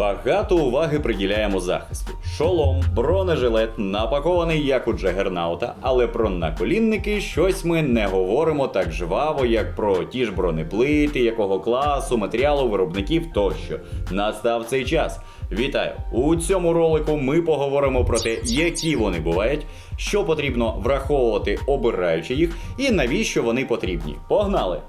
Багато уваги приділяємо захисту. Шолом, бронежилет напакований як у Джагернаута, але про наколінники щось ми не говоримо так жваво, як про ті ж бронеплити, якого класу, матеріалу, виробників тощо. Настав цей час. Вітаю! У цьому ролику ми поговоримо про те, які вони бувають, що потрібно враховувати, обираючи їх, і навіщо вони потрібні. Погнали!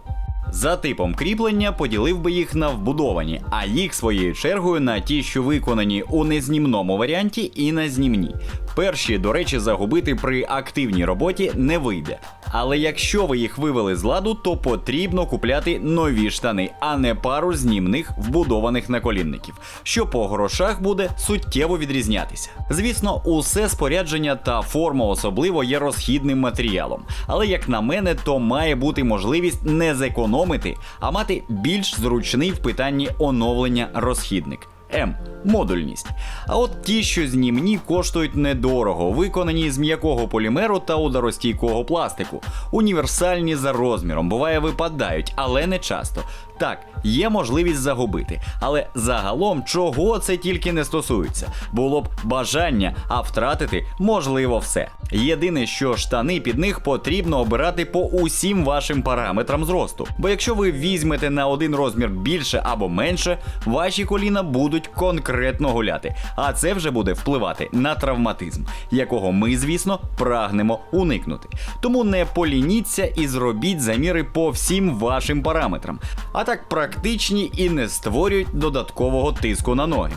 За типом кріплення поділив би їх на вбудовані, а їх своєю чергою на ті, що виконані у незнімному варіанті, і на знімні. Перші, до речі, загубити при активній роботі не вийде. Але якщо ви їх вивели з ладу, то потрібно купляти нові штани, а не пару знімних вбудованих наколінників, що по грошах буде суттєво відрізнятися. Звісно, усе спорядження та форма особливо є розхідним матеріалом. Але як на мене, то має бути можливість не зекономити, а мати більш зручний в питанні оновлення розхідник. М. Модульність. А от ті, що знімні, коштують недорого, виконані з м'якого полімеру та ударостійкого пластику. Універсальні за розміром, буває, випадають, але не часто. Так, є можливість загубити, але загалом чого це тільки не стосується. Було б бажання, а втратити можливо все. Єдине, що штани під них потрібно обирати по усім вашим параметрам зросту. Бо якщо ви візьмете на один розмір більше або менше, ваші коліна будуть конкретно гуляти. А це вже буде впливати на травматизм, якого ми, звісно, прагнемо уникнути. Тому не полініться і зробіть заміри по всім вашим параметрам. А так практичні і не створюють додаткового тиску на ноги.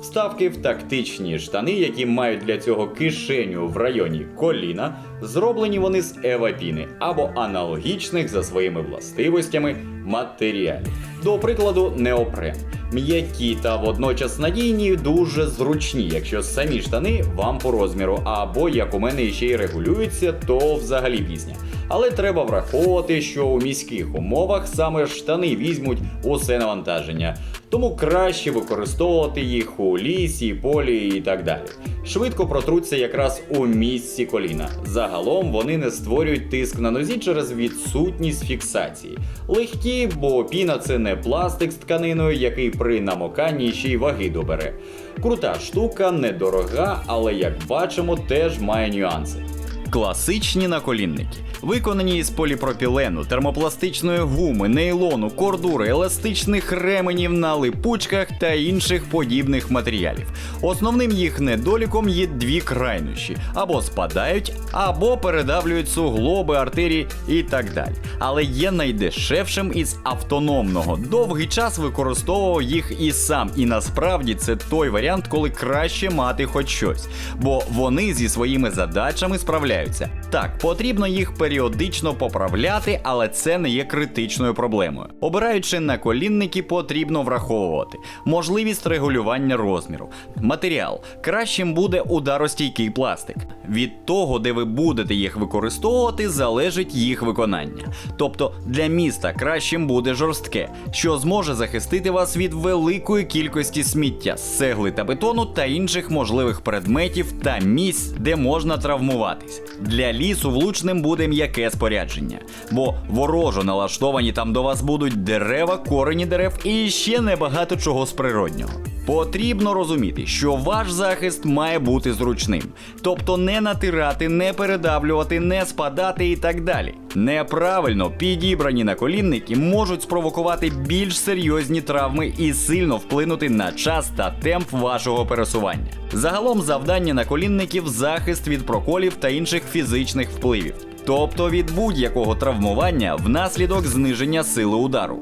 Вставки в тактичні штани, які мають для цього кишеню в районі коліна, зроблені вони з евапіни або аналогічних за своїми властивостями матеріалів. До прикладу, неопрен. М'які та водночас надійні, дуже зручні, якщо самі штани вам по розміру, або як у мене ще й регулюються, то взагалі пісня. Але треба враховувати, що у міських умовах саме штани візьмуть усе навантаження, тому краще використовувати їх у лісі, полі і так далі. Швидко протруться якраз у місці коліна. Загалом вони не створюють тиск на нозі через відсутність фіксації. Легкі, бо піна це не пластик з тканиною, який при намоканні ще й ваги добере. Крута штука, недорога, але як бачимо, теж має нюанси. Класичні наколінники, виконані із поліпропілену, термопластичної гуми, нейлону, кордури, еластичних ременів на липучках та інших подібних матеріалів. Основним їх недоліком є дві крайнощі: або спадають, або передавлюють суглоби, артерії і так далі. Але є найдешевшим із автономного. Довгий час використовував їх і сам. І насправді це той варіант, коли краще мати хоч щось, бо вони зі своїми задачами справляються з'являються. Так, потрібно їх періодично поправляти, але це не є критичною проблемою. Обираючи наколінники, потрібно враховувати можливість регулювання розміру. Матеріал кращим буде ударостійкий пластик. Від того, де ви будете їх використовувати, залежить їх виконання. Тобто для міста кращим буде жорстке, що зможе захистити вас від великої кількості сміття, з цегли та бетону та інших можливих предметів та місць, де можна травмуватись. Для лісу влучним буде м'яке спорядження, бо ворожо налаштовані там до вас будуть дерева, корені дерев і ще небагато чого з природнього. Потрібно розуміти, що ваш захист має бути зручним, тобто не натирати, не передавлювати, не спадати і так далі. Неправильно підібрані наколінники можуть спровокувати більш серйозні травми і сильно вплинути на час та темп вашого пересування. Загалом завдання наколінників захист від проколів та інших фізичних впливів, тобто від будь-якого травмування внаслідок зниження сили удару.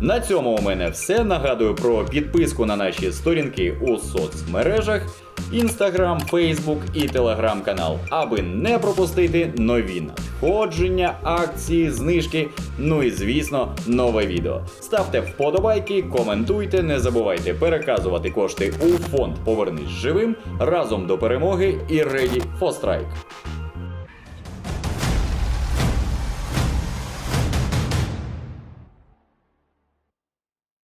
На цьому у мене все. Нагадую про підписку на наші сторінки у соцмережах, Інстаграм, Фейсбук і Телеграм-канал, аби не пропустити нові надходження, акції, знижки. Ну і звісно, нове відео. Ставте вподобайки, коментуйте, не забувайте переказувати кошти у фонд Повернись живим разом до перемоги і Ready for Strike.